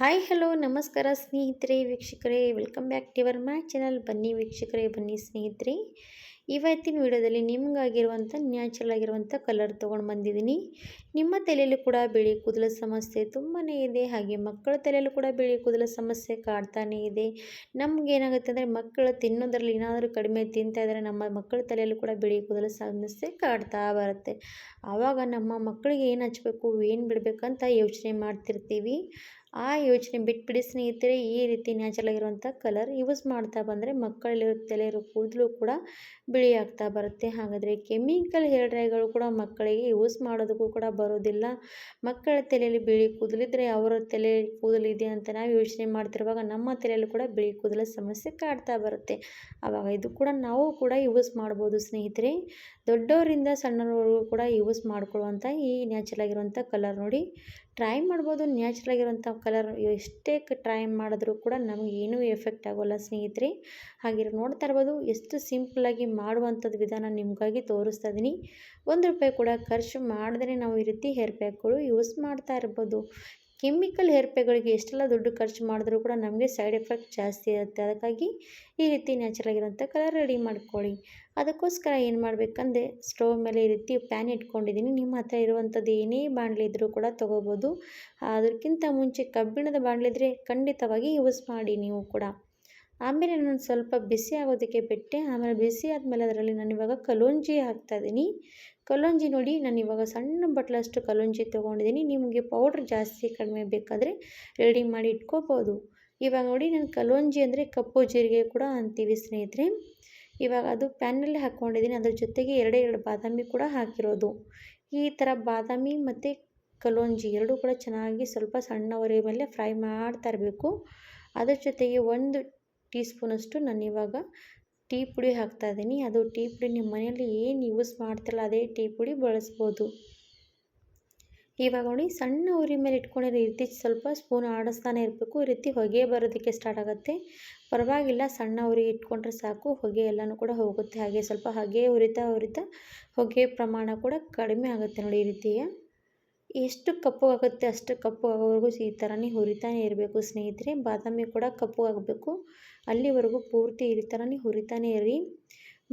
Hi hello ನಮಸ್ಕಾರ ಸ್ನೇಹಿತರೆ, ವೀಕ್ಷಕರೇ welcome back to our my channel ಬನ್ನಿ ವೀಕ್ಷಕರೇ, ಬನ್ನಿ ಸ್ನೇಹಿತರೆ. ಇವತ್ತಿನ ವಿಡಿಯೋದಲ್ಲಿ ನಿಮಗಾಗಿರುವಂಥ ನ್ಯಾಚುರಲ್ ಆಗಿರುವಂಥ ಕಲರ್ ತೊಗೊಂಡು ಬಂದಿದ್ದೀನಿ. ನಿಮ್ಮ ತಲೆಯಲ್ಲೂ ಕೂಡ ಬಿಳಿ ಕೂದಲ ಸಮಸ್ಯೆ ತುಂಬಾ ಇದೆ, ಹಾಗೆ ಮಕ್ಕಳ ತಲೆಯಲ್ಲೂ ಕೂಡ ಬಿಳಿ ಕೂದಲ ಸಮಸ್ಯೆ ಕಾಡ್ತಾನೇ ಇದೆ. ನಮಗೇನಾಗುತ್ತೆ ಅಂದರೆ, ಮಕ್ಕಳು ತಿನ್ನೋದ್ರಲ್ಲಿ ಏನಾದರೂ ಕಡಿಮೆ ತಿಂತಾ ಇದ್ದರೆ ನಮ್ಮ ಮಕ್ಕಳ ತಲೆಯಲ್ಲೂ ಕೂಡ ಬಿಳಿ ಕೂದಲ ಸಮಸ್ಯೆ ಕಾಡ್ತಾ ಬರುತ್ತೆ. ಆವಾಗ ನಮ್ಮ ಮಕ್ಕಳಿಗೆ ಏನು ಹಚ್ಚಬೇಕು ಏನು ಬಿಡಬೇಕಂತ ಯೋಚನೆ ಮಾಡ್ತಿರ್ತೀವಿ. ಆ ಯೋಚನೆ ಬಿಟ್ಬಿಡಿ ಸ್ನೇಹಿತರೆ, ಈ ರೀತಿ ನ್ಯಾಚುರಲ್ ಆಗಿರುವಂಥ ಕಲರ್ ಯೂಸ್ ಮಾಡ್ತಾ ಬಂದರೆ ಮಕ್ಕಳಲ್ಲಿರೋ ತಲೆಯಿರೋ ಕೂದಲು ಕೂಡ ಬಿಳಿ ಆಗ್ತಾ ಬರುತ್ತೆ. ಹಾಗಾದರೆ ಕೆಮಿಕಲ್ ಹೇರ್ ಡ್ರೈಗಳು ಕೂಡ ಮಕ್ಕಳಿಗೆ ಯೂಸ್ ಮಾಡೋದಕ್ಕೂ ಕೂಡ ಬರೋದಿಲ್ಲ. ಮಕ್ಕಳ ತಲೆಯಲ್ಲಿ ಬಿಳಿ ಕೂದಲಿದ್ದರೆ ಅವರ ತಲೆ ಕೂದಲಿದೆ ಅಂತ ನಾವು ಯೋಚನೆ ಮಾಡ್ತಿರುವಾಗ ನಮ್ಮ ತಲೆಯಲ್ಲಿ ಕೂಡ ಬಿಳಿ ಕೂದಲ ಸಮಸ್ಯೆ ಕಾಡ್ತಾ ಬರುತ್ತೆ. ಆವಾಗ ಇದು ಕೂಡ ನಾವು ಕೂಡ ಯೂಸ್ ಮಾಡ್ಬೋದು ಸ್ನೇಹಿತರೆ. ದೊಡ್ಡವರಿಂದ ಸಣ್ಣವರೆಗೂ ಕೂಡ ಯೂಸ್ ಮಾಡ್ಕೊಳ್ಳುವಂಥ ಈ ನ್ಯಾಚುರಲ್ ಆಗಿರುವಂಥ ಕಲರ್ ನೋಡಿ. ಟ್ರೈ ಮಾಡ್ಬೋದು ನ್ಯಾಚುರಲ್ ಆಗಿರುವಂಥ ಕಲರ್ ಎಷ್ಟೇ ಟ್ರೈ ಮಾಡಿದ್ರೂ ಕೂಡ ನಮಗೆ ಏನೂ ಎಫೆಕ್ಟ್ ಆಗೋಲ್ಲ ಸ್ನೇಹಿತರೆ. ಹಾಗೆ ನೋಡ್ತಾ ಇರ್ಬೋದು, ಎಷ್ಟು ಸಿಂಪಲ್ಲಾಗಿ ಮಾಡುವಂಥದ್ದು ವಿಧಾನ ನಿಮಗಾಗಿ ತೋರಿಸ್ತಾ ಇದ್ದೀನಿ ಒಂದು ರೂಪಾಯಿ ಕೂಡ ಖರ್ಚು ಮಾಡಿದ್ರೆ ನಾವು ಈ ರೀತಿ ಹೇರ್ ಪ್ಯಾಕ್ಗಳು ಯೂಸ್ ಮಾಡ್ತಾ ಇರ್ಬೋದು. ಕೆಮಿಕಲ್ ಹೇರ್ ಪೇಗಳಿಗೆ ಎಷ್ಟೆಲ್ಲ ದುಡ್ಡು ಖರ್ಚು ಮಾಡಿದ್ರೂ ಕೂಡ ನಮಗೆ ಸೈಡ್ ಎಫೆಕ್ಟ್ ಜಾಸ್ತಿ ಇರುತ್ತೆ. ಅದಕ್ಕಾಗಿ ಈ ರೀತಿ ನ್ಯಾಚುರಲ್ ಆಗಿರೋಂಥ ಕಲರ್ ರೆಡಿ ಮಾಡ್ಕೊಳ್ಳಿ. ಅದಕ್ಕೋಸ್ಕರ ಏನು ಮಾಡಬೇಕಂದ್ರೆ ಸ್ಟೋವ್ ಮೇಲೆ ಈ ರೀತಿ ಪ್ಯಾನ್ ಇಟ್ಕೊಂಡಿದ್ದೀನಿ. ನಿಮ್ಮ ಹತ್ರ ಇರುವಂಥದ್ದು ಏನೇ ಬಾಣಲೆ ಇದ್ದರೂ ಕೂಡ ತೊಗೋಬೋದು. ಅದಕ್ಕಿಂತ ಮುಂಚೆ ಕಬ್ಬಿಣದ ಬಾಣಲಿದ್ರೆ ಖಂಡಿತವಾಗಿ ಯೂಸ್ ಮಾಡಿ ನೀವು ಕೂಡ. ಆಮೇಲೆ ನಾನು ಸ್ವಲ್ಪ ಬಿಸಿ ಆಗೋದಕ್ಕೆ ಬಿಟ್ಟೆ. ಆಮೇಲೆ ಬಿಸಿ ಆದಮೇಲೆ ಅದರಲ್ಲಿ ನಾನು ಇವಾಗ ಕಲೋಂಜಿ ಹಾಕ್ತಾಯಿದ್ದೀನಿ ಕಲೋಂಜಿ ನೋಡಿ, ನಾನು ಇವಾಗ ಸಣ್ಣ ಬಟ್ಲಷ್ಟು ಕಲೋಂಜಿ ತೊಗೊಂಡಿದ್ದೀನಿ. ನಿಮಗೆ ಪೌಡ್ರ್ ಜಾಸ್ತಿ ಕಡಿಮೆ ಬೇಕಾದರೆ ರೆಡಿ ಮಾಡಿ ಇಟ್ಕೋಬೋದು. ಇವಾಗ ನೋಡಿ, ನಾನು ಕಲೋಂಜಿ ಅಂದರೆ ಕಪ್ಪು ಜೀರಿಗೆ ಕೂಡ ಅಂತೀವಿ ಸ್ನೇಹಿತರೆ. ಇವಾಗ ಅದು ಪ್ಯಾನಲ್ಲಿ ಹಾಕ್ಕೊಂಡಿದ್ದೀನಿ ಅದ್ರ ಜೊತೆಗೆ ಎರಡೇ ಎರಡು ಬಾದಾಮಿ ಕೂಡ ಹಾಕಿರೋದು. ಈ ಥರ ಬಾದಾಮಿ ಮತ್ತು ಕಲೋಂಜಿ ಎರಡೂ ಕೂಡ ಚೆನ್ನಾಗಿ ಸ್ವಲ್ಪ ಸಣ್ಣವರೆ ಮೇಲೆ ಫ್ರೈ ಮಾಡ್ತಾ ಇರಬೇಕು. ಅದ್ರ ಜೊತೆಗೆ ಒಂದು ಟೀ ಸ್ಪೂನಷ್ಟು ನಾನು ಇವಾಗ ಟೀ ಪುಡಿ ಹಾಕ್ತಾ ಇದ್ದೀನಿ ಅದು ಟೀ ಪುಡಿ ನಿಮ್ಮ ಮನೆಯಲ್ಲಿ ಏನು ಯೂಸ್ ಮಾಡ್ತಿರಲ್ಲ ಅದೇ ಟೀ ಪುಡಿ ಬಳಸ್ಬೋದು. ಇವಾಗ ನೋಡಿ, ಸಣ್ಣ ಉರಿ ಮೇಲೆ ಇಟ್ಕೊಂಡಿರೋ ರೀತಿ ಸ್ವಲ್ಪ ಸ್ಪೂನ್ ಆಡಿಸ್ತಾನೆ ಇರಬೇಕು. ಈ ರೀತಿ ಹೊಗೆ ಬರೋದಕ್ಕೆ ಸ್ಟಾರ್ಟ್ ಆಗುತ್ತೆ. ಪರವಾಗಿಲ್ಲ, ಸಣ್ಣ ಉರಿ ಇಟ್ಕೊಂಡ್ರೆ ಸಾಕು. ಹೊಗೆ ಎಲ್ಲನೂ ಕೂಡ ಹೋಗುತ್ತೆ. ಹಾಗೆ ಸ್ವಲ್ಪ ಹಾಗೆ ಉರಿತಾ ಉರಿತಾ ಹೊಗೆ ಪ್ರಮಾಣ ಕೂಡ ಕಡಿಮೆ ಆಗುತ್ತೆ ನೋಡಿ ಈ ರೀತಿಯ. ಎಷ್ಟು ಕಪ್ಪು ಆಗುತ್ತೆ ಅಷ್ಟು ಕಪ್ಪು ಆಗೋವರೆಗೂ ಈ ಥರನೇ ಹುರಿತಾನೆ ಇರಬೇಕು ಸ್ನೇಹಿತರೆ. ಬಾದಾಮಿ ಕೂಡ ಕಪ್ಪು ಆಗಬೇಕು. ಅಲ್ಲಿವರೆಗೂ ಪೂರ್ತಿ ಈ ಥರನೇ ಹುರಿತಾನೆ ಇರಿ.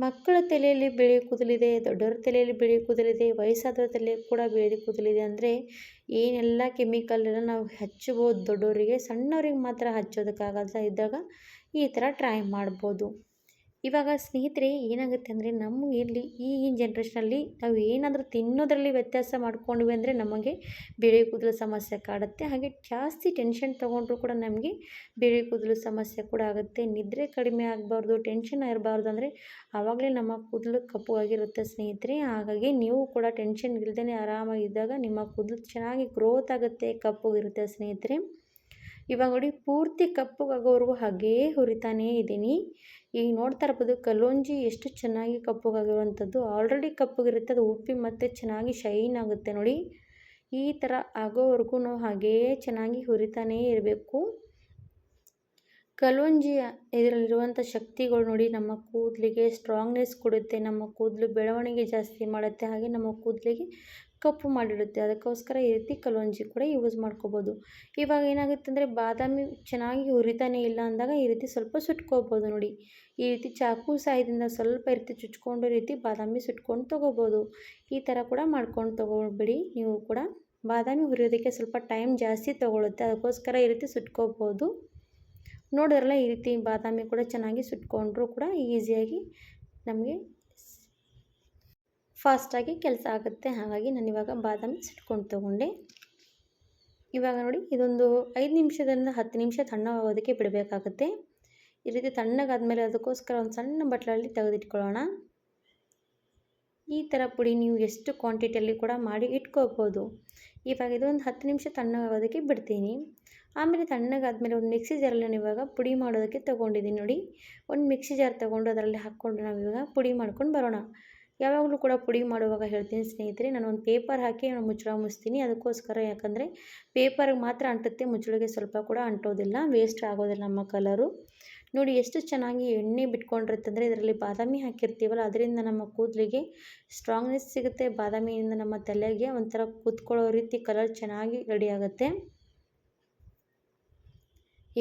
ಮಕ್ಕಳ ತಲೆಯಲ್ಲಿ ಬೆಳೆ ಕೂದಲಿದೆ, ದೊಡ್ಡವರ ತಲೆಯಲ್ಲಿ ಬಿಳಿ ಕೂದಲಿದೆ, ವಯಸ್ಸಾದವರ ತಲೆ ಕೂಡ ಬಿಳಿ ಕೂದಲಿದೆ ಅಂದರೆ ಏನೆಲ್ಲ ಕೆಮಿಕಲ್ ನಾವು ಹಚ್ಚಬೋದು ದೊಡ್ಡವರಿಗೆ, ಸಣ್ಣವ್ರಿಗೆ ಮಾತ್ರ ಹಚ್ಚೋದಕ್ಕಾಗಲ್ಲ ಇದ್ದಾಗ ಈ ಥರ ಟ್ರೈ ಮಾಡ್ಬೋದು. ಇವಾಗ ಸ್ನೇಹಿತರೆ, ಏನಾಗುತ್ತೆ ಅಂದರೆ ನಮಗೆ ಇಲ್ಲಿ ಈಗಿನ ಜನ್ರೇಷನಲ್ಲಿ ನಾವು ಏನಾದರೂ ತಿನ್ನೋದ್ರಲ್ಲಿ ವ್ಯತ್ಯಾಸ ಮಾಡ್ಕೊಂಡ್ವಿ ಅಂದರೆ ನಮಗೆ ಬಿಳಿ ಕೂದಲು ಸಮಸ್ಯೆ ಕಾಡುತ್ತೆ. ಹಾಗೆ ಜಾಸ್ತಿ ಟೆನ್ಷನ್ ತೊಗೊಂಡ್ರೂ ಕೂಡ ನಮಗೆ ಬಿಳಿ ಕೂದಲು ಸಮಸ್ಯೆ ಕೂಡ ಆಗುತ್ತೆ. ನಿದ್ರೆ ಕಡಿಮೆ ಆಗಬಾರ್ದು ಟೆನ್ಷನ್ ಇರಬಾರ್ದು ಅಂದರೆ ಆವಾಗಲೇ ನಮ್ಮ ಕೂದಲು ಕಪ್ಪು ಆಗಿರುತ್ತೆ ಸ್ನೇಹಿತರೆ. ಹಾಗಾಗಿ ನೀವು ಕೂಡ ಟೆನ್ಷನ್ ಇಲ್ಲದೇ ಆರಾಮಾಗಿದ್ದಾಗ ನಿಮ್ಮ ಕೂದಲು ಚೆನ್ನಾಗಿ ಗ್ರೋತ್ ಆಗುತ್ತೆ, ಕಪ್ಪು ಇರುತ್ತೆ ಸ್ನೇಹಿತರೆ. ಇವಾಗ ನೋಡಿ ಪೂರ್ತಿ ಕಪ್ಪಗಾಗೋವರೆಗೂ ಹಾಗೇ ಹುರಿತಾನೇ ಇದ್ದೀನಿ. ಈಗ ನೋಡ್ತಾ ಇರ್ಬೋದು ಕಲೋಂಜಿ ಎಷ್ಟು ಚೆನ್ನಾಗಿ ಕಪ್ಪಗಾಗಿರುವಂಥದ್ದು ಆಲ್ರೆಡಿ ಕಪ್ಪಗಿರುತ್ತೆ, ಅದು ಉಪ್ಪಿ ಮತ್ತೆ ಚೆನ್ನಾಗಿ ಶೈನ್ ಆಗುತ್ತೆ ನೋಡಿ. ಈ ಥರ ಆಗೋವರೆಗೂ ನಾವು ಹಾಗೇ ಚೆನ್ನಾಗಿ ಹುರಿತಾನೇ ಇರಬೇಕು. ಕಲೋಂಜಿ ಇದರಲ್ಲಿರುವಂಥ ಶಕ್ತಿಗಳು ನೋಡಿ ನಮ್ಮ ಕೂದಲಿಗೆ ಸ್ಟ್ರಾಂಗ್ನೆಸ್ ಕೊಡುತ್ತೆ, ನಮ್ಮ ಕೂದಲು ಬೆಳವಣಿಗೆ ಜಾಸ್ತಿ ಮಾಡುತ್ತೆ, ಹಾಗೆ ನಮ್ಮ ಕೂದಲಿಗೆ ಕಪ್ಪು ಮಾಡಿಡುತ್ತೆ. ಅದಕ್ಕೋಸ್ಕರ ಈ ರೀತಿ ಕಲೋಂಜಿ ಕೂಡ ಯೂಸ್ ಮಾಡ್ಕೋಬೋದು. ಇವಾಗ ಏನಾಗುತ್ತೆ ಅಂದರೆ ಬಾದಾಮಿ ಚೆನ್ನಾಗಿ ಹುರಿತಾನೆ ಇಲ್ಲ ಅಂದಾಗ ಈ ರೀತಿ ಸ್ವಲ್ಪ ಸುಟ್ಕೋಬೋದು ನೋಡಿ. ಈ ರೀತಿ ಚಾಕು ಸಹಾಯದಿಂದ ಸ್ವಲ್ಪ ರೀತಿ ಚುಚ್ಕೊಂಡು ರೀತಿ ಬಾದಾಮಿ ಸುಟ್ಕೊಂಡು ತೊಗೋಬೋದು. ಈ ಥರ ಕೂಡ ಮಾಡ್ಕೊಂಡು ತೊಗೊಳ್ಬಿಡಿ ನೀವು ಕೂಡ ಬಾದಾಮಿ ಹುರಿಯೋದಕ್ಕೆ ಸ್ವಲ್ಪ ಟೈಮ್ ಜಾಸ್ತಿ ತೊಗೊಳುತ್ತೆ. ಅದಕ್ಕೋಸ್ಕರ ಈ ರೀತಿ ಸುಟ್ಕೋಬೋದು. ನೋಡಿದ್ರಲ್ಲ ಈ ರೀತಿ ಬಾದಾಮಿ ಕೂಡ ಚೆನ್ನಾಗಿ ಸುಟ್ಕೊಂಡ್ರೂ ಕೂಡ ಈಸಿಯಾಗಿ ನಮಗೆ ಫಾಸ್ಟಾಗಿ ಕೆಲಸ ಆಗುತ್ತೆ. ಹಾಗಾಗಿ ನಾನು ಇವಾಗ ಬಾದಾಮಿ ಸಿಟ್ಕೊಂಡು ತೊಗೊಂಡೆ. ಇವಾಗ ನೋಡಿ, ಇದೊಂದು ಐದು ನಿಮಿಷದಿಂದ ಹತ್ತು ನಿಮಿಷ ತಣ್ಣಗಾಗೋದಕ್ಕೆ ಬಿಡಬೇಕಾಗುತ್ತೆ. ಈ ರೀತಿ ತಣ್ಣಗಾದ್ಮೇಲೆ ಅದಕ್ಕೋಸ್ಕರ ಒಂದು ಸಣ್ಣ ಬಟ್ಲಲ್ಲಿ ತೆಗೆದಿಟ್ಕೊಳ್ಳೋಣ. ಈ ಥರ ಪುಡಿ ನೀವು ಎಷ್ಟು ಕ್ವಾಂಟಿಟಿಯಲ್ಲಿ ಕೂಡ ಮಾಡಿ ಇಟ್ಕೋಬೋದು. ಇವಾಗ ಇದೊಂದು ಹತ್ತು ನಿಮಿಷ ತಣ್ಣಗಾಗೋದಕ್ಕೆ ಬಿಡ್ತೀನಿ. ಆಮೇಲೆ ತಣ್ಣಗಾದ್ಮೇಲೆ ಒಂದು ಮಿಕ್ಸಿ ಜಾರಲ್ಲಿ ನಾನು ಇವಾಗ ಪುಡಿ ಮಾಡೋದಕ್ಕೆ ತೊಗೊಂಡಿದ್ದೀನಿ ನೋಡಿ. ಒಂದು ಮಿಕ್ಸಿ ಜಾರ್ ತೊಗೊಂಡು ಅದರಲ್ಲಿ ಹಾಕ್ಕೊಂಡು ನಾವು ಇವಾಗ ಪುಡಿ ಮಾಡ್ಕೊಂಡು ಬರೋಣ. ಯಾವಾಗಲೂ ಕೂಡ ಪುಡಿ ಮಾಡುವಾಗ ಹೇಳ್ತೀನಿ ಸ್ನೇಹಿತರೆ ನಾನು ಒಂದು ಪೇಪರ್ ಹಾಕಿ ನಾನು ಮುಚ್ಚಳ ಮುಚ್ತೀನಿ. ಅದಕ್ಕೋಸ್ಕರ ಯಾಕಂದರೆ ಪೇಪರ್ಗೆ ಮಾತ್ರ ಅಂಟುತ್ತೆ, ಮುಚ್ಚಳಿಗೆ ಸ್ವಲ್ಪ ಕೂಡ ಅಂಟೋದಿಲ್ಲ ವೇಸ್ಟ್ ಆಗೋದಿಲ್ಲ ನಮ್ಮ ಕಲರು ನೋಡಿ ಎಷ್ಟು ಚೆನ್ನಾಗಿ ಎಣ್ಣೆ ಬಿಟ್ಕೊಂಡಿರುತ್ತಂದರೆ ಇದರಲ್ಲಿ ಬಾದಾಮಿ ಹಾಕಿರ್ತೀವಲ್ಲ, ಅದರಿಂದ ನಮ್ಮ ಕೂದಲಿಗೆ ಸ್ಟ್ರಾಂಗ್ನೆಸ್ ಸಿಗುತ್ತೆ. ಬಾದಾಮಿಯಿಂದ ನಮ್ಮ ತಲೆಗೆ ಒಂಥರ ಕೂತ್ಕೊಳ್ಳೋ ರೀತಿ ಕಲರ್ ಚೆನ್ನಾಗಿ ರೆಡಿ ಆಗುತ್ತೆ.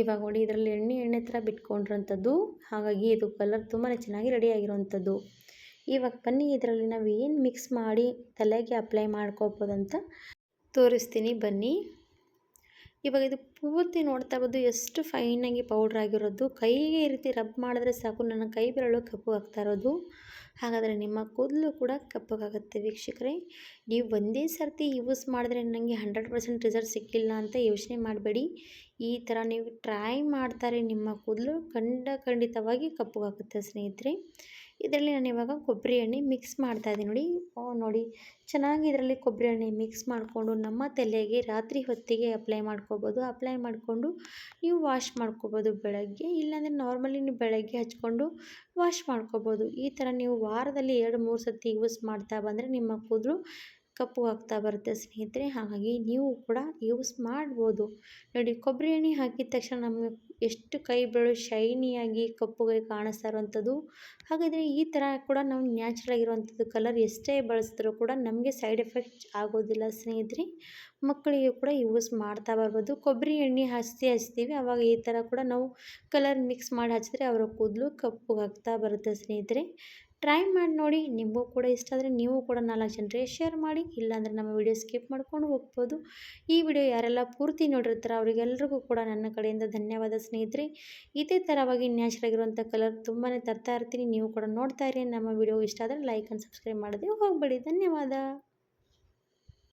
ಇವಾಗ ನೋಡಿ, ಇದರಲ್ಲಿ ಎಣ್ಣೆ ಎಣ್ಣೆ ಥರ ಬಿಟ್ಕೊಂಡಿರೋಂಥದ್ದು ಹಾಗಾಗಿ ಇದು ಕಲರ್ ತುಂಬಾ ಚೆನ್ನಾಗಿ ರೆಡಿ ಆಗಿರೋವಂಥದ್ದು. ಇವಾಗ ಬನ್ನಿ, ಇದರಲ್ಲಿ ನಾವು ಏನು ಮಿಕ್ಸ್ ಮಾಡಿ ತಲೆಗೆ ಅಪ್ಲೈ ಮಾಡ್ಕೋಬೋದಂತ ತೋರಿಸ್ತೀನಿ, ಬನ್ನಿ. ಇವಾಗ ಇದು ಪೂರ್ತಿ ನೋಡ್ತಾ ಇರ್ಬೋದು ಎಷ್ಟು ಫೈನಾಗಿ ಪೌಡ್ರ್ ಆಗಿರೋದು. ಕೈಗೆ ಈ ರೀತಿ ರಬ್ ಮಾಡಿದ್ರೆ ಸಾಕು, ನನ್ನ ಕೈ ಬೆರಳು ಕಪ್ಪು ಆಗ್ತಾ ಇರೋದು. ಹಾಗಾದರೆ ನಿಮ್ಮ ಕೂದಲು ಕೂಡ ಕಪ್ಪಗಾಗುತ್ತೆ ವೀಕ್ಷಕರೇ. ನೀವು ಒಂದೇ ಸರ್ತಿ ಯೂಸ್ ಮಾಡಿದ್ರೆ ನನಗೆ ಹಂಡ್ರೆಡ್ ಪರ್ಸೆಂಟ್ ರಿಸಲ್ಟ್ ಸಿಕ್ಕಿಲ್ಲ ಅಂತ ಯೋಚನೆ ಮಾಡಬೇಡಿ. ಈ ಥರ ನೀವು ಟ್ರೈ ಮಾಡ್ತಾರೆ, ನಿಮ್ಮ ಕೂದಲು ಖಂಡ ಖಂಡಿತವಾಗಿ ಕಪ್ಪಗಾಗುತ್ತೆ ಸ್ನೇಹಿತರೆ. ಇದರಲ್ಲಿ ನಾನು ಇವಾಗ ಕೊಬ್ಬರಿ ಎಣ್ಣೆ ಮಿಕ್ಸ್ ಮಾಡ್ತಾ ಇದ್ದೀನಿ ನೋಡಿ. ನೋಡಿ. ಚೆನ್ನಾಗಿ ಇದರಲ್ಲಿ ಕೊಬ್ಬರಿ ಎಣ್ಣೆ ಮಿಕ್ಸ್ ಮಾಡಿಕೊಂಡು ನಮ್ಮ ತಲೆಗೆ ರಾತ್ರಿ ಹೊತ್ತಿಗೆ ಅಪ್ಲೈ ಮಾಡ್ಕೋಬೋದು. ಅಪ್ಲೈ ಮಾಡಿಕೊಂಡು ನೀವು ವಾಶ್ ಮಾಡ್ಕೋಬೋದು ಬೆಳಗ್ಗೆ. ಇಲ್ಲಾಂದರೆ ನಾರ್ಮಲಿ ನೀವು ಬೆಳಗ್ಗೆ ಹಚ್ಕೊಂಡು ವಾಶ್ ಮಾಡ್ಕೋಬೋದು. ಈ ಥರ ನೀವು ವಾರದಲ್ಲಿ ಎರಡು, ಮೂರು ಸತಿ ಯೂಸ್ ಮಾಡ್ತಾ ಬಂದರೆ ನಿಮ್ಮ ಕೂದಲು ಕಪ್ಪು ಆಗ್ತಾ ಬರುತ್ತೆ ಸ್ನೇಹಿತರೆ. ಹಾಗಾಗಿ ನೀವು ಕೂಡ ಯೂಸ್ ಮಾಡ್ಬೋದು. ನೋಡಿ, ಕೊಬ್ಬರಿ ಎಣ್ಣೆ ಹಾಕಿದ ತಕ್ಷಣ ನಮಗೆ ಎಷ್ಟು ಕೈ ಬೆರಳು ಶೈನಿಯಾಗಿ ಕಪ್ಪುಗೆ ಕಾಣಿಸ್ತಾ ಇರುವಂಥದ್ದು. ಹಾಗಾದರೆ ಈ ಥರ ಕೂಡ ನಾವು ನ್ಯಾಚುರಲ್ ಆಗಿರುವಂಥದ್ದು ಕಲರ್ ಎಷ್ಟೇ ಬಳಸಿದ್ರೂ ಕೂಡ ನಮಗೆ ಸೈಡ್ ಎಫೆಕ್ಟ್ ಆಗೋದಿಲ್ಲ ಸ್ನೇಹಿತರೆ. ಮಕ್ಕಳಿಗೆ ಕೂಡ ಯೂಸ್ ಮಾಡ್ತಾ ಬರ್ಬೋದು. ಕೊಬ್ಬರಿ ಎಣ್ಣೆ ಹಚ್ಚಿ ಹಚ್ತೀವಿ. ಆವಾಗ ಈ ಥರ ಕೂಡ ನಾವು ಕಲರ್ ಮಿಕ್ಸ್ ಮಾಡಿ ಹಚ್ಚಿದ್ರೆ ಅವರ ಕೂದಲು ಕಪ್ಪುಗಾಗ್ತಾ ಬರುತ್ತೆ ಸ್ನೇಹಿತರೆ. ಟ್ರೈ ಮಾಡಿ ನೋಡಿ, ನಿಮಗೂ ಕೂಡ ಇಷ್ಟ ಆದರೆ ನೀವು ಕೂಡ ನಾಲ್ಕು ಜನರಿಗೆ ಶೇರ್ ಮಾಡಿ, ಇಲ್ಲಾಂದರೆ ನಮ್ಮ ವಿಡಿಯೋ ಸ್ಕಿಪ್ ಮಾಡ್ಕೊಂಡು ಹೋಗ್ಬೋದು. ಈ ವಿಡಿಯೋ ಯಾರೆಲ್ಲ ಪೂರ್ತಿ ನೋಡಿರ್ತಾರೆ ಅವರಿಗೆಲ್ಲರಿಗೂ ಕೂಡ ನನ್ನ ಕಡೆಯಿಂದ ಧನ್ಯವಾದ ಸ್ನೇಹಿತರೆ. ಇದೇ ಥರವಾಗಿ ನ್ಯಾಚುರಲ್ ಆಗಿರುವಂಥ ಕಲರ್ ತುಂಬಾ ತರ್ತಾ ಇರ್ತೀನಿ. ನೀವು ಕೂಡ ನೋಡ್ತಾ ಇರಿ. ನಮ್ಮ ವಿಡಿಯೋ ಇಷ್ಟ ಆದರೆ ಲೈಕ್ ಆ್ಯಂಡ್ ಸಬ್ಸ್ಕ್ರೈಬ್ ಮಾಡೋದೇ ಹೋಗಬೇಡಿ. ಧನ್ಯವಾದ.